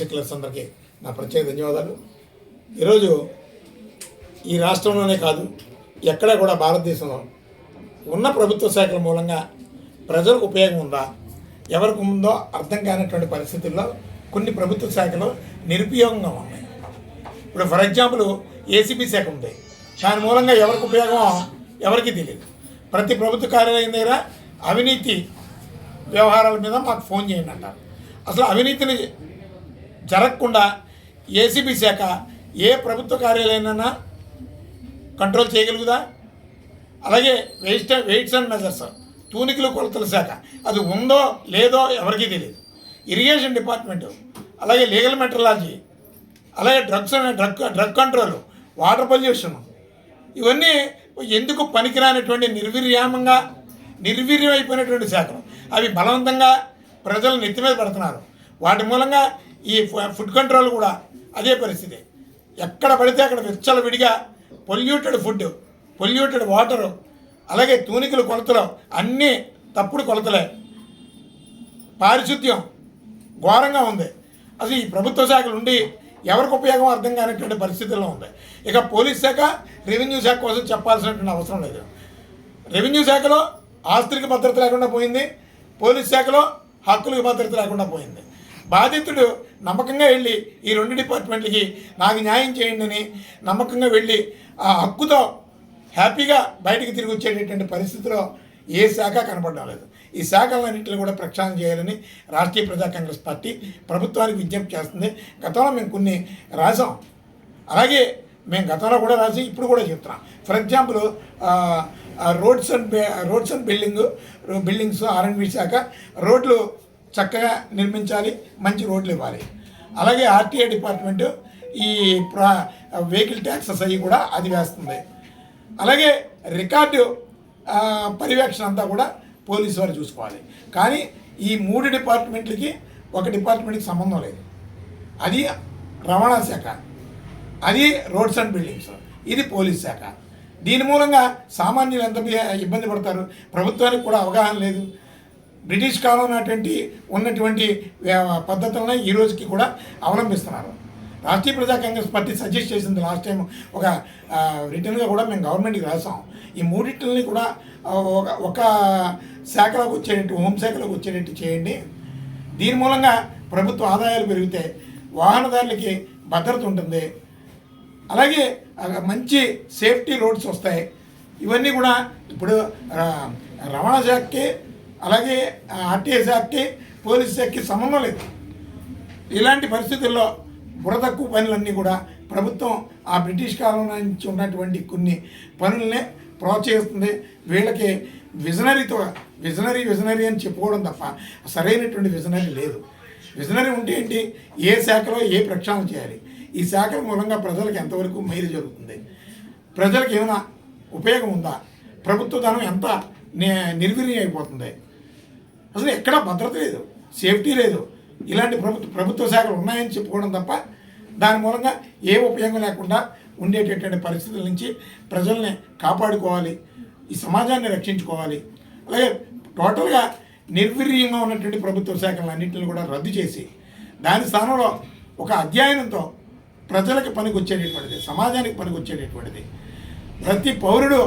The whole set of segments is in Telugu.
సెక్యులర్స్ అందరికీ నా ప్రత్యేక ధన్యవాదాలు. ఈరోజు ఈ రాష్ట్రంలోనే కాదు ఎక్కడా కూడా భారతదేశంలో ఉన్న ప్రభుత్వ శాఖల మూలంగా ప్రజలకు ఉపయోగం ఉందా ఎవరికి ఉందో అర్థం కానటువంటి పరిస్థితుల్లో కొన్ని ప్రభుత్వ శాఖలు నిరుపయోగంగా ఉన్నాయి. ఇప్పుడు ఫర్ ఎగ్జాంపుల్ ఏసీబీ శాఖ ఉంది. దాని మూలంగా ఎవరికి ఉపయోగం ఎవరికి తెలియదు. ప్రతి ప్రభుత్వ కార్యాలయం దగ్గర అవినీతి వ్యవహారాల మీద మాకు ఫోన్ చేయండి అంటారు. అసలు అవినీతిని జరగకుండా ఏసీబీ శాఖ ఏ ప్రభుత్వ కార్యాలయానైనా కంట్రోల్ చేయగలుగుదా? అలాగే వెయిట్ వెయిట్స్ అండ్ మెజర్స్ తూనికలు కొలతల శాఖ. అది ఉందో లేదో ఎవరికీ తెలియదు ఇరిగేషన్ డిపార్ట్మెంటు అలాగే లీగల్ మెట్రలాజీ అలాగే డ్రగ్స్ అనే drug drug control water pollution ఇవన్నీ ఎందుకు పనికిరానటువంటి నిర్వీర్యామంగా నిర్వీర్యం అయిపోయినటువంటి శాఖలు. అవి బలవంతంగా ప్రజలు నెత్తి మీద పెడుతున్నారు. వాటి మూలంగా ఈ ఫు- ఫుడ్ కంట్రోల్ కూడా అదే పరిస్థితి. ఎక్కడ పడితే అక్కడ విచ్చల విడిగా పొల్యూటెడ్ ఫుడ్ పొల్యూటెడ్ వాటరు అలాగే తూనికలు కొలతలు అన్నీ తప్పుడు కొలతలే. పారిశుద్ధ్యం ఘోరంగా ఉంది. అసలు ఈ ప్రభుత్వ శాఖలు ఉండి ఎవరికి ఉపయోగం అర్థం కానటువంటి పరిస్థితుల్లో ఉంది. ఇక పోలీస్ శాఖ రెవెన్యూ శాఖ కోసం చెప్పాల్సినటువంటి అవసరం లేదు. రెవెన్యూ శాఖలో ఆస్తులకు భద్రత లేకుండా పోయింది. పోలీస్ శాఖలో హక్కులకు భద్రత లేకుండా పోయింది. బాధితుడు నమ్మకంగా వెళ్ళి ఈ రెండు డిపార్ట్మెంట్లకి నాకు న్యాయం చేయండి అని నమ్మకంగా వెళ్ళి ఆ హక్కుతో హ్యాపీగా బయటికి తిరిగి వచ్చేటటువంటి పరిస్థితిలో ఏ శాఖ కనపడడం లేదు ఈ శాఖలన్నింటిని కూడా ప్రక్షాళన చేయాలని రాష్ట్రీయ ప్రజా కాంగ్రెస్ పార్టీ ప్రభుత్వానికి విజ్ఞప్తి చేస్తుంది. గతంలో మేము కొన్ని రాసాం అలాగే మేము గతంలో కూడా రాసి ఇప్పుడు కూడా చెప్తున్నాం. For example roads and roads and building buildings R and B శాఖ రోడ్లు చక్కగా నిర్మించాలి మంచి రోడ్లు ఇవ్వాలి. అలాగే ఆర్టీఏ డిపార్ట్మెంట్ ఈ ప్రా వెహికల్ ట్యాక్సెస్ అవి కూడా అది వేస్తుంది అలాగే రికార్డు పర్యవేక్షణ అంతా కూడా పోలీసు వారు చూసుకోవాలి. కానీ ఈ మూడు డిపార్ట్మెంట్లకి ఒక డిపార్ట్మెంట్కి సంబంధం లేదు. అది రవాణా శాఖ అది రోడ్స్ అండ్ బిల్డింగ్స్ ఇది పోలీస్ శాఖ. దీని మూలంగా సామాన్యులు ఎంత ఇబ్బంది పడతారు? ప్రభుత్వానికి కూడా అవగాహన లేదు. బ్రిటిష్ కాలం నాటువంటి ఉన్నటువంటి పద్ధతులను ఈ రోజుకి కూడా అవలంబిస్తున్నారు. రాష్ట్రీయ ప్రజా కాంగ్రెస్ పార్టీ సజెస్ట్ చేసింది లాస్ట్ టైం ఒక రిటర్న్గా కూడా మేము గవర్నమెంట్కి రాసాం. ఈ మూడింటిని కూడా ఒక ఒక శాఖలోకి వచ్చేటట్టు హోంశాఖలోకి వచ్చేటట్టు చేయండి. దీని మూలంగా ప్రభుత్వ ఆదాయాలు పెరిగితే వాహనదారులకి భద్రత ఉంటుంది. అలాగే మంచి సేఫ్టీ రోడ్స్ వస్తాయి. ఇవన్నీ కూడా ఇప్పుడు రవాణా శాఖకి అలాగే ఆర్టీఎస్ ఆర్టీ పోలీస్ శాఖకి సంబంధం లేదు. ఇలాంటి పరిస్థితుల్లో బురదక్కు పనులన్నీ కూడా ప్రభుత్వం ఆ బ్రిటిష్ కాలం నుంచి ఉన్నటువంటి కొన్ని పనులనే ప్రోత్సహిస్తుంది. వీళ్ళకి విజనరీతో విజనరీ విజనరీ అని చెప్పుకోవడం తప్ప సరైనటువంటి విజనరీ లేదు. విజనరీ ఉంటే ఏంటి? ఏ శాఖలో ఏ ప్రక్షాళన చేయాలి? ఈ శాఖల మూలంగా ప్రజలకు ఎంతవరకు మేలు జరుగుతుంది? ప్రజలకు ఏమైనా ఉపయోగం ఉందా? ప్రభుత్వ ధనం ఎంత నిర్వీర్యం అయిపోతుంది? అసలు ఎక్కడా భద్రత లేదు సేఫ్టీ లేదు. ఇలాంటి ప్రభుత్వ ప్రభుత్వ శాఖలు ఉన్నాయని చెప్పుకోవడం తప్ప దాని మూలంగా ఏ ఉపయోగం లేకుండా ఉండేటటువంటి పరిస్థితుల నుంచి ప్రజల్ని కాపాడుకోవాలి ఈ సమాజాన్ని రక్షించుకోవాలి. అలాగే టోటల్గా నిర్వీర్యంగా ఉన్నటువంటి ప్రభుత్వ శాఖలను అన్నింటిని కూడా రద్దు చేసి దాని స్థానంలో ఒక అధ్యయనంతో ప్రజలకు పనికొచ్చేటటువంటిది సమాజానికి పనికొచ్చేటటువంటిది. ప్రతి పౌరుడు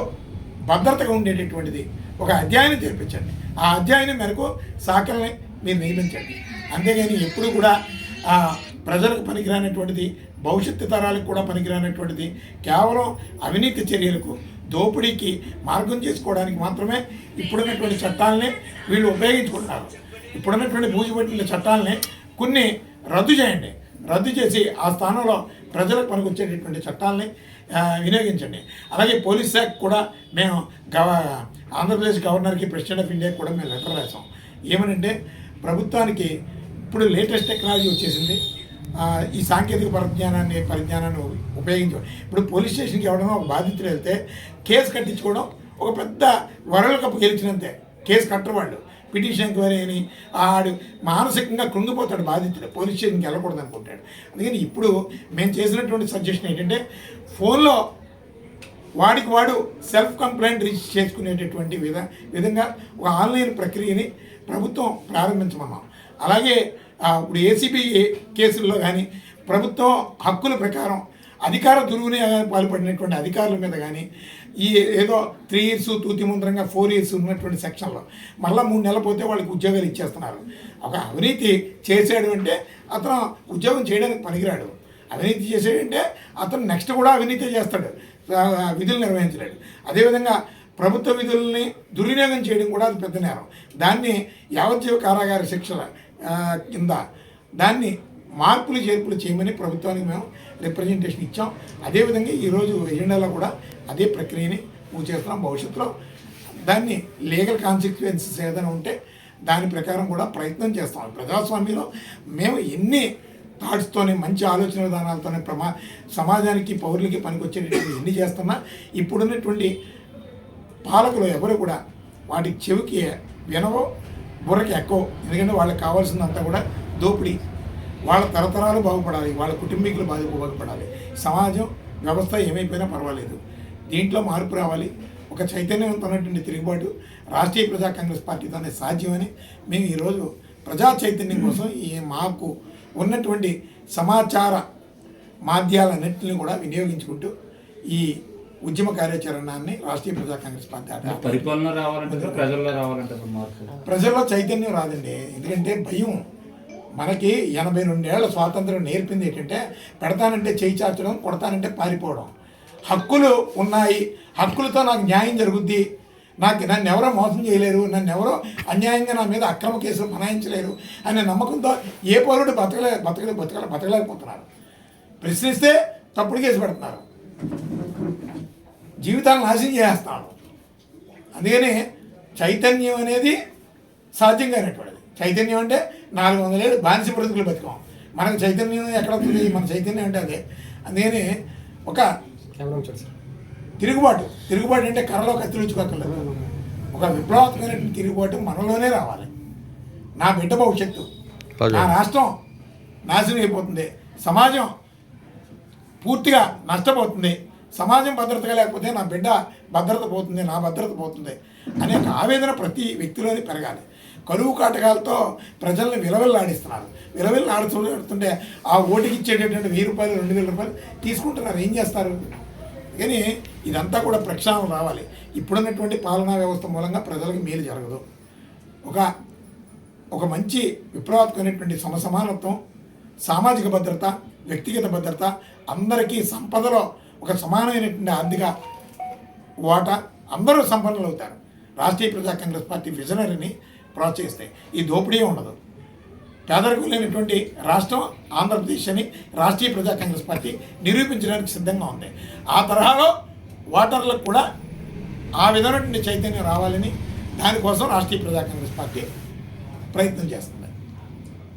భద్రతగా ఉండేటటువంటిది ఒక అధ్యయనం చేర్పించండి. ఆ అధ్యాయం మేరకు శాఖల్ని మీరు నియమించండి. అంతేగాని ఎప్పుడు కూడా ప్రజలకు పనికిరానటువంటిది భవిష్యత్తు తరాలకు కూడా పనికిరానటువంటిది కేవలం అవినీతి చర్యలకు దోపిడీకి మార్గం చేసుకోవడానికి మాత్రమే ఇప్పుడున్నటువంటి చట్టాలని వీళ్ళు ఉపయోగించుకుంటున్నారు. ఇప్పుడున్నటువంటి భూజిపట్టిన చట్టాలని కొన్ని రద్దు చేయండి. రద్దు చేసి ఆ స్థానంలో ప్రజలకు పనికొచ్చేటటువంటి చట్టాలని వినియోగించండి. అలాగే పోలీస్ శాఖ కూడా మేము గవ ఆంధ్రప్రదేశ్ గవర్నర్కి ప్రెసిడెంట్ ఆఫ్ ఇండియాకి కూడా మేము లెటర్ రాసాం. ఏమనంటే ప్రభుత్వానికి ఇప్పుడు లేటెస్ట్ టెక్నాలజీ వచ్చేసింది. ఈ సాంకేతిక పరిజ్ఞానాన్ని పరిజ్ఞానాన్ని ఉపయోగించడం ఇప్పుడు పోలీస్ స్టేషన్కి ఎవడన్నా ఒక బాధితులు వెళ్తే కేసు కట్టించుకోవడం ఒక పెద్ద వరల్డ్ కప్ గెలిచినంతే. కేసు కట్టరు వాళ్ళు. పిటిషన్ ఎంక్వైరీ అని ఆడు మానసికంగా కృంగిపోతాడు బాధితుడు. పోలీస్ స్టేషన్కి వెళ్ళకూడదు అనుకుంటాడు అందుకని ఇప్పుడు మేము చేసినటువంటి సజెషన్ ఏంటంటే ఫోన్లో వాడికి వాడు సెల్ఫ్ కంప్లైంట్ రిజిస్టర్ చేసుకునేటటువంటి విధ విధంగా ఒక ఆన్లైన్ ప్రక్రియని ప్రభుత్వం ప్రారంభించమన్నాం. అలాగే ఇప్పుడు ఏసీబీ కేసుల్లో కానీ ప్రభుత్వం హక్కుల ప్రకారం అధికార దుర్వినియోగానికి పాల్పడినటువంటి అధికారుల మీద కానీ ఈ ఏదో త్రీ ఇయర్స్ తూతి ముందరంగా ఫోర్ ఇయర్స్ ఉన్నటువంటి సెక్షన్లో మళ్ళీ మూడు నెలలు పోతే వాళ్ళకి ఉద్యోగాలు ఇచ్చేస్తున్నారు. ఒక అవినీతి చేసాడు అంటే అతను ఉద్యోగం చేయడానికి పనికిరాడు. అవినీతి చేసాడంటే అతను నెక్స్ట్ కూడా అవినీతి చేస్తాడు. విధులు నిర్వహించలేడు అదేవిధంగా ప్రభుత్వ విధుల్ని దుర్వినియోగం చేయడం కూడా అది పెద్ద నేరం. దాన్ని యావజ్జీవ కారాగార శిక్షల కింద దాన్ని మార్పులు చేర్పులు చేయమని ప్రభుత్వానికి మేము రిప్రజెంటేషన్ ఇచ్చాం. అదేవిధంగా ఈరోజు ఎజెండాలో కూడా అదే ప్రక్రియని పూర్తి చేస్తున్నాం. భవిష్యత్తులో దాన్ని లీగల్ కాన్సిక్వెన్సెస్ ఏదైనా ఉంటే దాని ప్రకారం కూడా ప్రయత్నం చేస్తాం. ప్రజాస్వామ్యంలో మేము ఎన్ని థాట్స్తోనే మంచి ఆలోచన విధానాలతోనే ప్రమా సమాజానికి పౌరులకి పనికొచ్చేటటువంటి ఎన్ని చేస్తున్నా. ఇప్పుడున్నటువంటి పాలకులు ఎవరు కూడా వాటి చెవికి వినవో బుర్రకి ఎక్కువ. ఎందుకంటే వాళ్ళకి కావాల్సిందంతా కూడా దోపిడీ. వాళ్ళ తరతరాలు బాగుపడాలి వాళ్ళ కుటుంబీకులు బాగా బాగుపడాలి. సమాజం వ్యవస్థ ఏమైపోయినా పర్వాలేదు. దీంట్లో మార్పు రావాలి. ఒక చైతన్యవంతమైనటువంటి తిరుగుబాటు రాష్ట్రీయ ప్రజా కాంగ్రెస్ పార్టీతోనే సాధ్యమని మేము ఈరోజు ప్రజా చైతన్యం కోసం ఈ మాకు ఉన్నటువంటి సమాచార మాధ్యాలన్నింటినీ కూడా వినియోగించుకుంటూ ఈ ఉద్యమ కార్యాచరణాన్ని రాష్ట్రీయ ప్రజా కాంగ్రెస్ పార్టీ పరిపాలన రావాలంటే ప్రజల్లో రావాలంటే ప్రజల్లో చైతన్యం రాదండి. ఎందుకంటే భయం. మనకి ఎనభై రెండేళ్ళ స్వాతంత్రం నేర్పింది ఏంటంటే పెడతానంటే చేయి చాచడం కొడతానంటే పారిపోవడం. హక్కులు ఉన్నాయి. హక్కులతో నాకు న్యాయం జరుగుద్ది. నాకు నన్ను ఎవరో మోసం చేయలేరు నన్ను ఎవరో అన్యాయంగా నా మీద అక్రమ కేసులు మనాయించలేరు అనే నమ్మకంతో ఏ పౌరుడు బతకలే బతకలే బతకలే బతకలేకపోతున్నారు. ప్రశ్నిస్తే తప్పుడు కేసు పెడుతున్నారు. జీవితాలను నాశనం చేస్తున్నాడు అందుకని చైతన్యం అనేది సాధ్యం కానటువంటిది. చైతన్యం అంటే నాలుగు వందల ఏడు బానిస బ్రతుకులు బతికాం. మనకు చైతన్యం ఎక్కడ వస్తుంది మన చైతన్యం అంటే అదే. అందుకని ఒక తిరుగుబాటు. తిరుగుబాటు అంటే కర్రలో కత్తిరించుకోకర్లేదు ఒక విప్లవాత్మకమైనటువంటి తిరుగుబాటు మనలోనే రావాలి. నా బిడ్డ భవిష్యత్తు. నా రాష్ట్రం నాశనం అయిపోతుంది. సమాజం పూర్తిగా నష్టపోతుంది. సమాజం భద్రతగా లేకపోతే నా బిడ్డ భద్రత పోతుంది నా భద్రత పోతుంది అనే ఒక ఆవేదన ప్రతి వ్యక్తిలోని పెరగాలి. కరువు కాటకాలతో ప్రజల్ని విలవిల్లాడిస్తున్నారు. విలవిల్లాడుతుంటే ఆ ఓటుకి ఇచ్చేటటువంటి వెయ్యి రూపాయలు రెండు వేల రూపాయలు తీసుకుంటున్నారు. ఏం చేస్తారు? కానీ ఇదంతా కూడా ప్రక్షాళన రావాలి. ఇప్పుడున్నటువంటి పాలనా వ్యవస్థ మూలంగా ప్రజలకు మేలు జరగదు. ఒక ఒక మంచి విప్లవాత్మకమైనటువంటి సమసమానత్వం సామాజిక భద్రత వ్యక్తిగత భద్రత అందరికీ సంపదలో ఒక సమానమైనటువంటి ఆర్థిక వాటా అందరూ సంపన్నులు అవుతారు రాష్ట్రీయ ప్రజా కాంగ్రెస్ పార్టీ విజనరీని ప్రోత్సహిస్తాయి. ఈ దోపిడీ ఉండదు. పేదరికం లేనటువంటి రాష్ట్రం ఆంధ్రప్రదేశ్ అని రాష్ట్రీయ ప్రజా కాంగ్రెస్ పార్టీ నిరూపించడానికి సిద్ధంగా ఉంది. ఆ తరహాలో ఓటర్లకు కూడా ఆ విధమైనటువంటి చైతన్యం రావాలని దానికోసం రాష్ట్రీయ ప్రజా కాంగ్రెస్ పార్టీ ప్రయత్నం చేస్తుంది.